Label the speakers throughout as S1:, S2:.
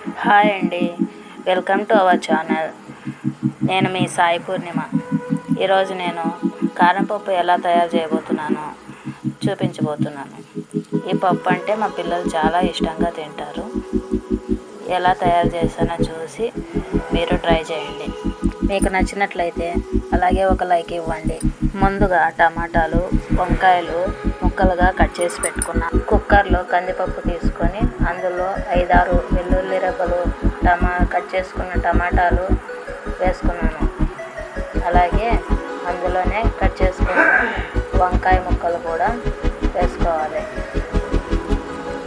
S1: Hi అండి. Welcome to our channel. నేను మీ సాయి పూర్ణిమ. ఈరోజు నేను కారం పప్పు ఎలా తయారు చేయబోతున్నానో చూపించబోతున్నాను. ఈ పప్పు అంటే మా పిల్లలు చాలా ఇష్టంగా తింటారు. ఎలా తయారు చేస్తానో చూసి మీరు ట్రై చేయండి. మీకు నచ్చినట్లయితే అలాగే ఒక లైక్ ఇవ్వండి. ముందుగా టమాటాలు వంకాయలు ముక్కలుగా కట్ చేసి పెట్టుకున్నాను. కుక్కర్లో కందిపప్పు తీసుకొని అందులో ఐదారు వెల్లు రెబ్బలు టమా కట్ చేసుకున్న టమాటాలు వేసుకున్నాను. అలాగే అందులోనే కట్ చేసుకున్న వంకాయ ముక్కలు కూడా వేసుకోవాలి.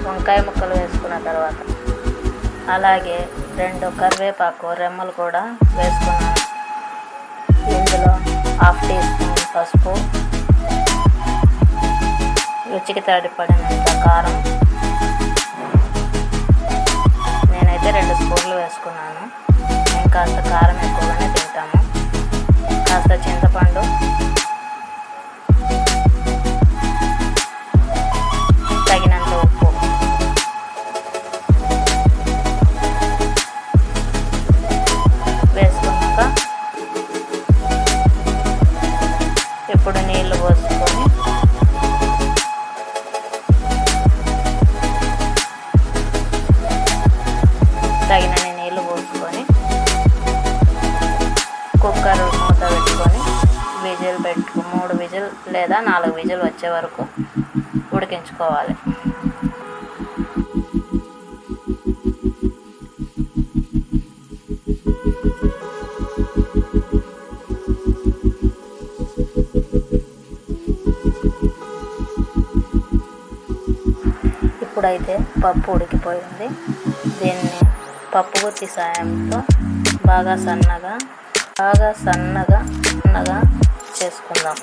S1: వంకాయ ముక్కలు వేసుకున్న తర్వాత అలాగే రెండు కరివేపాకు రెమ్మలు కూడా వేసుకున్నాను. ఇందులో హాఫ్ టీ స్పూన్ పసుపు రుచికి తడిపడినంత కారం నేనైతే రెండు స్పూన్లు వేసుకున్నాను. ఇంకా కుక్కర్ మూత పెట్టుకొని విజిల్ పెట్టు మూడు విజిల్ లేదా నాలుగు విజిల్ వచ్చే వరకు ఉడికించుకోవాలి. ఇప్పుడైతే పప్పు ఉడికిపోయింది. దీన్ని పప్పు గుత్తి సాయంతో బాగా సన్నగా బాగా సన్నగా సన్నగా చేసుకుందాం.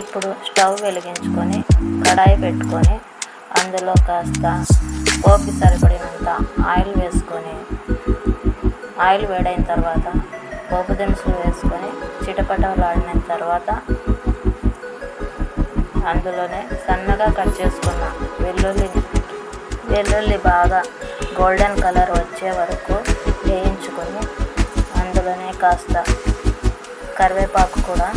S1: ఇప్పుడు స్టవ్ వెలిగించుకొని కడాయి పెట్టుకొని అందులో కాస్త పోపు సరిపడినంత ఆయిల్ వేసుకొని ఆయిల్ వేడైన తర్వాత పోపు దినుసులు వేసుకొని చిటపటలాడిన తర్వాత అందులోనే సన్నగా కట్ చేసుకున్న వెల్లుల్లి వెల్లుల్లి బాగా గోల్డెన్ కలర్ వచ్చే వరకు వేయించుకొని అందులోనే కాస్త కరివేపాకు కూడా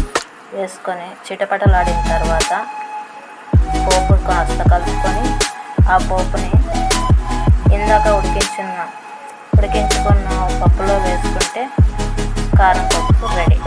S1: వేసుకొని చిటపటలాడిన తర్వాత పోపు కాస్త కలుపుకొని ఆ పోపుని ఇందాక ఉడికించిన ఉడికించుకున్న పప్పులో వేసుకుంటే కారం పప్పు రెడీ.